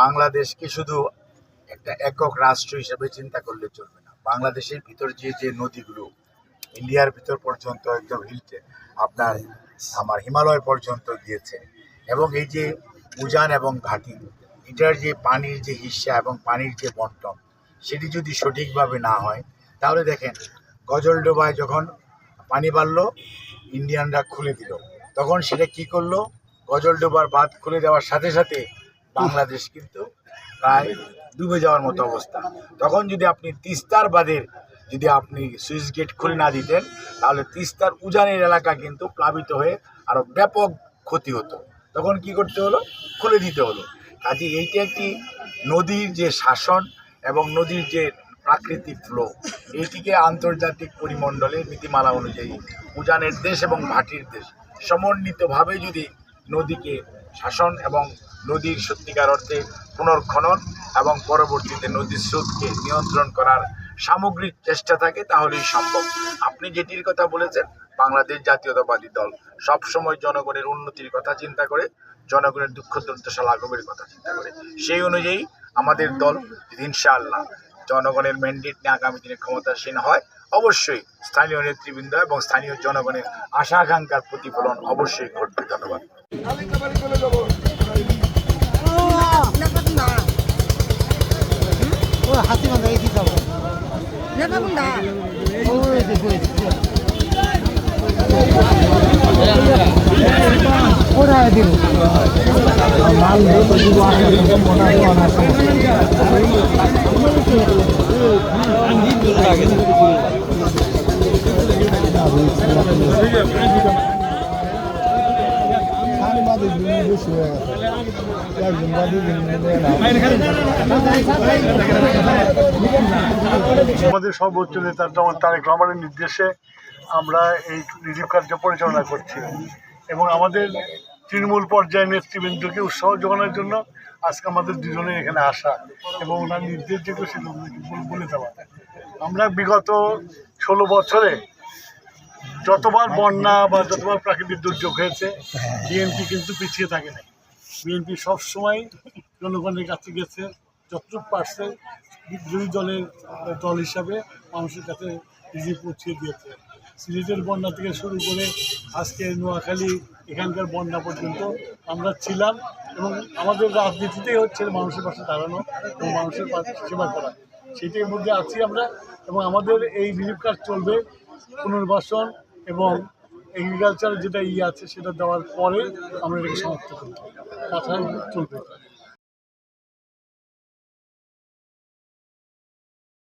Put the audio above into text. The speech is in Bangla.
বাংলাদেশকে শুধু একটা একক রাষ্ট্র হিসেবে চিন্তা করলে চলবে না। বাংলাদেশের ভিতর যে যে নদীগুলো, ইন্ডিয়ার ভিতর পর্যন্ত একদম হিলটে আপনার আমার হিমালয় পর্যন্ত গিয়েছে এবং এই যে উজান এবং ঘাটি, এটার যে পানির যে হিস্সা এবং পানির যে বন্টন, সেটি যদি সঠিকভাবে না হয়, তাহলে দেখেন গজলডোবায় যখন পানি বাড়লো, ইন্ডিয়ানরা খুলে দিল। তখন সেটা কি করল? গজলডোবার বাঁধ খুলে দেওয়ার সাথে সাথে বাংলাদেশ কিন্তু প্রায় ডুবে যাওয়ার মতো অবস্থা। তখন যদি আপনি তিস্তার বাঁধের যদি আপনি সুইচ গেট খুলে না দিতেন, তাহলে তিস্তার উজানের এলাকা কিন্তু প্লাবিত হয়ে আরও ব্যাপক ক্ষতি হতো। তখন কি করতে হলো? খুলে দিতে হলো। কাজে এইটা একটি নদীর যে শাসন এবং নদীর যে প্রাকৃতিক ফ্লো এইটিকে আন্তর্জাতিক পরিমণ্ডলের নীতিমালা অনুযায়ী উজানের দেশ এবং ভাটির দেশ সমন্বিতভাবে যদি নদীকে শাসন এবং নদীর সত্যিকার অর্থে পুনর্খনন এবং পরবর্তীতে নদীর স্রোতকে নিয়ন্ত্রণ করার সামগ্রিক চেষ্টা থাকে, তাহলেই সম্ভব। আপনি যেটির কথা বলেছেন, বাংলাদেশ জাতীয়তাবাদী দল, সবসময় জনগণের উন্নতির কথা চিন্তা করে, জনগণের দুঃখ দুর্দশা লাঘবের কথা চিন্তা করে। সেই অনুযায়ী আমাদের দল ইনশাআল্লাহ জনগণের ম্যান্ডেট নিয়ে আগামী দিনে ক্ষমতাসীন হয়। অবশ্যই স্থানীয় নেতৃবৃন্দ এবং স্থানীয় জনগণের আশা আকাঙ্ক্ষার প্রতিফলন অবশ্যই ঘটবে। ধন্যবাদ। হাতি বান্ধা এই দিতে হবে নেতাগুন্ডা ওই যে ওই যে ওরা দিল মাল মনে হয় আমাদের সর্বোচ্চ নেতা যেমন তারেক রহমানের নির্দেশে আমরা এই রিলিফ কার্য পরিচালনা করছি। এবং আমাদের তৃণমূল পর্যায়ে নেতৃবৃন্দকে উৎসাহ যোগানোর জন্য আজকে আমাদের দুজনের এখানে আসা এবং ওনার নির্দেশ যেগুলো সেগুলো বলে দেওয়া। আমরা বিগত ষোলো বছরে যতবার বন্যা বা যতবার প্রাকৃতিক দুর্যোগ হয়েছে বিএনপি কিন্তু পিছিয়ে থাকে না বিএনপি সবসময় জনগণের কাছে গেছে, যতটুকু পারছে বিরোধী দলের দল হিসাবে মানুষের কাছে রিজিক পৌঁছিয়ে দিয়েছে। সিলেটের বন্যা থেকে শুরু করে আজকে নোয়াখালী এখানকার বন্যা পর্যন্ত আমরা ছিলাম এবং আমাদের রাজনীতিতেই হচ্ছে মানুষের পাশে দাঁড়ানো এবং মানুষের পাশে সেবা করা। সেটির মধ্যে আছি আমরা এবং আমাদের এই রিলিফ কার্ড চলবে, পুনর্বাসন এবং এগ্রিকালচার যেটা ই আছে সেটা দেওয়ার পরে আমরা এটাকে সমাপ্ত করব। তাছাড়া চলবে।